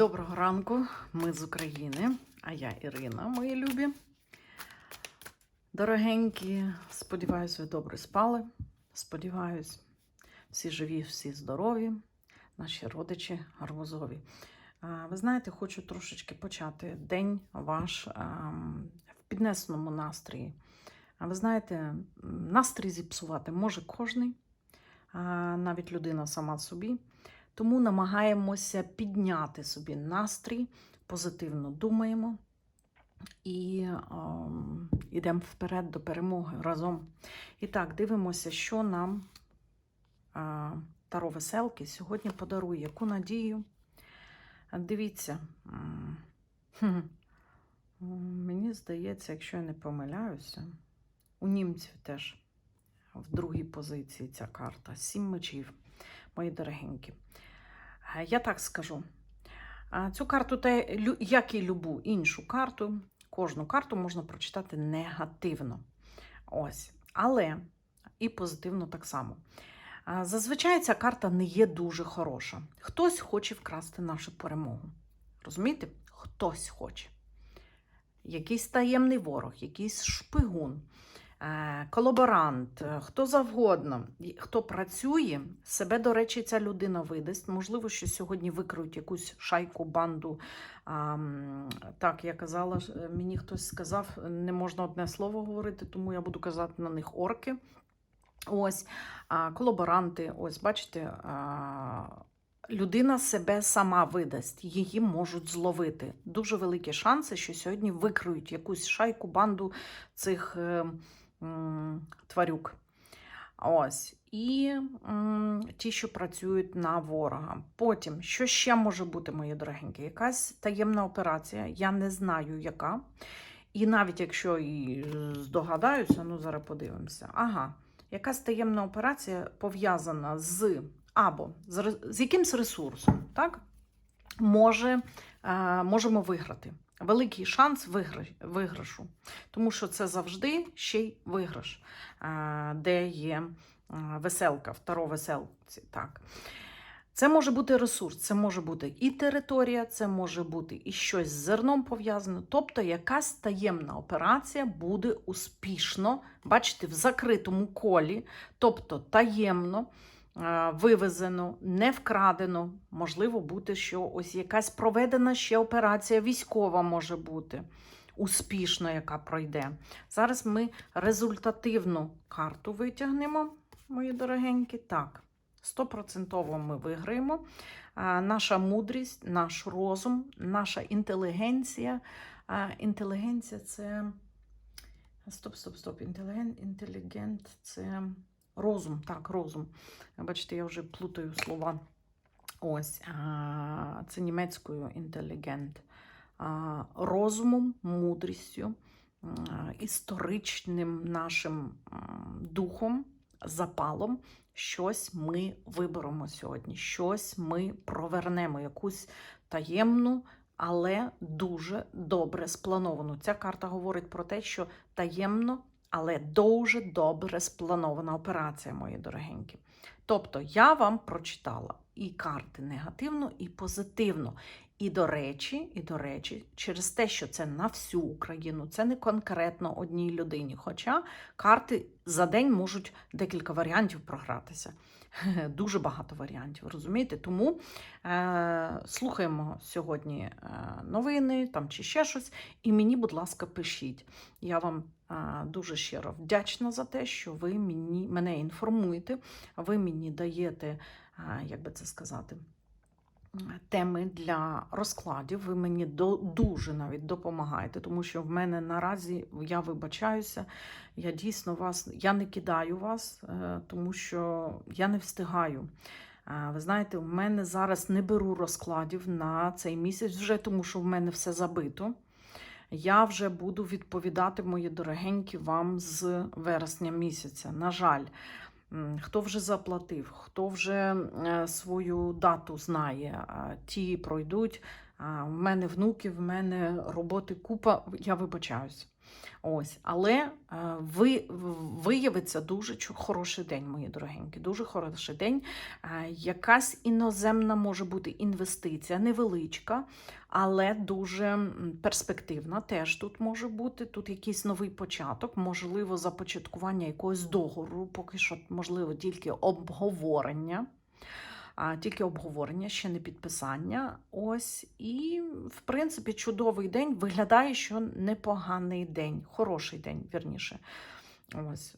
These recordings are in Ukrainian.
Доброго ранку, ми з України, а я Ірина, мої любі. Дорогенькі, сподіваюсь, ви добре спали. Сподіваюсь, всі живі, всі здорові, наші родичі гарбузові. Ви знаєте, хочу трошечки почати день ваш ем, в піднесеному настрої. А ви знаєте, настрій зіпсувати може кожний, навіть людина сама собі. Тому намагаємося підняти собі настрій, позитивно думаємо і ем, йдемо вперед до перемоги разом. І так, дивимося, що нам е, Таро Веселки сьогодні подарує, яку надію. Дивіться, мені здається, якщо я не помиляюся, у німців теж в другій позиції ця карта. Сім мечів, мої дорогенькі. Е, Я так скажу. Цю карту, та, як і любу іншу карту, кожну карту можна прочитати негативно. Ось. Але і позитивно так само. Зазвичай ця карта не є дуже хороша. Хтось хоче вкрасти нашу перемогу. Розумієте? Хтось хоче. Якийсь таємний ворог, якийсь шпигун, колаборант, е, хто завгодно, хто працює, себе, до речі, ця людина видасть. Можливо, що сьогодні викриють якусь шайку, банду. Так, я казала, е, мені хтось сказав, не можна одне слово говорити, тому я буду казати на них орки. Ось, колаборанти, ось, бачите, людина себе сама видасть, її можуть зловити. Дуже великі шанси, що сьогодні викриють якусь шайку, банду цих е, м, тварюк. Ось. І ті, що працюють на ворога. Потім, що ще може бути, мої дорогенькі? Якась таємна операція, я не знаю, яка. І навіть якщо і здогадаюся, ну зараз подивимося. Ага, якась таємна операція пов'язана з або з, з якимсь ресурсом, так? Може, е, можемо виграти. Великий шанс виграшу, тому що це завжди ще й виграш, е, де є е, веселка, второ веселці. Так. Це може бути ресурс, це може бути і територія, це може бути і щось з зерном пов'язане. Тобто якась таємна операція буде успішно, бачите, в закритому колі, тобто таємно вивезено, не вкрадено. Можливо, бути, що ось якась проведена ще операція військова може бути. Успішно, яка пройде. Зараз ми результативну карту витягнемо, мої дорогенькі. Так, стопроцентово ми виграємо. А, Наша мудрість, наш розум, наша інтелігенція. А, Інтелігенція це. Стоп, стоп, стоп. Інтеліген... Інтелігент це розум. Так, розум. Бачите, я вже плутаю слова. Ось, це німецькою інтелігент. Розумом, мудрістю, історичним нашим духом, запалом. Щось ми виберемо сьогодні, щось ми провернемо, якусь таємну, але дуже добре сплановану. Ця карта говорить про те, що таємно, але дуже добре спланована операція, мої дорогенькі. Тобто я вам прочитала і карти негативно, і позитивно. І до речі, і до речі, через те, що це на всю Україну, це не конкретно одній людині. Хоча карти за день можуть декілька варіантів програтися. Дуже багато варіантів, розумієте? Тому е, слухаємо сьогодні е, новини там чи ще щось. І мені, будь ласка, пишіть. Я вам дуже щиро вдячна за те, що ви мені, мене інформуєте, ви мені даєте, як би це сказати, теми для розкладів. Ви мені до, дуже навіть допомагаєте, тому що в мене наразі я вибачаюся. Я дійсно вас, я не кидаю вас, е, тому що я не встигаю. Ви знаєте, в мене зараз не беру розкладів на цей місяць вже, тому що в мене все забито. Я вже буду відповідати, мої дорогенькі, вам з вересня місяця. На жаль, хто вже заплатив, хто вже е, свою дату знає, ті пройдуть в мене внуки, в мене роботи купа, я вибачаюсь. Ось, але е, ви, виявиться дуже хороший день, мої дорогенькі, дуже хороший день. Е, Якась іноземна може бути інвестиція, невеличка, але дуже перспективна. Теж тут може бути. Тут якийсь новий початок, можливо, започаткування якогось договору, поки що, можливо, тільки обговорення. А, тільки обговорення, ще не підписання. Ось, і, в принципі, чудовий день. Виглядає, що непоганий день, хороший день, вірніше. Ось,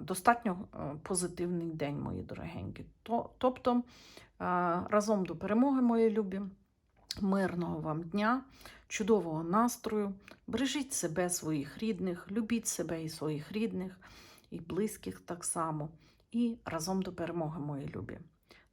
достатньо е, позитивний день, мої дорогенькі. То, тобто, разом до перемоги, мої любі. Мирного вам дня, чудового настрою. Бережіть себе, своїх рідних, любіть себе і своїх рідних, і близьких так само. І разом до перемоги, мої любі.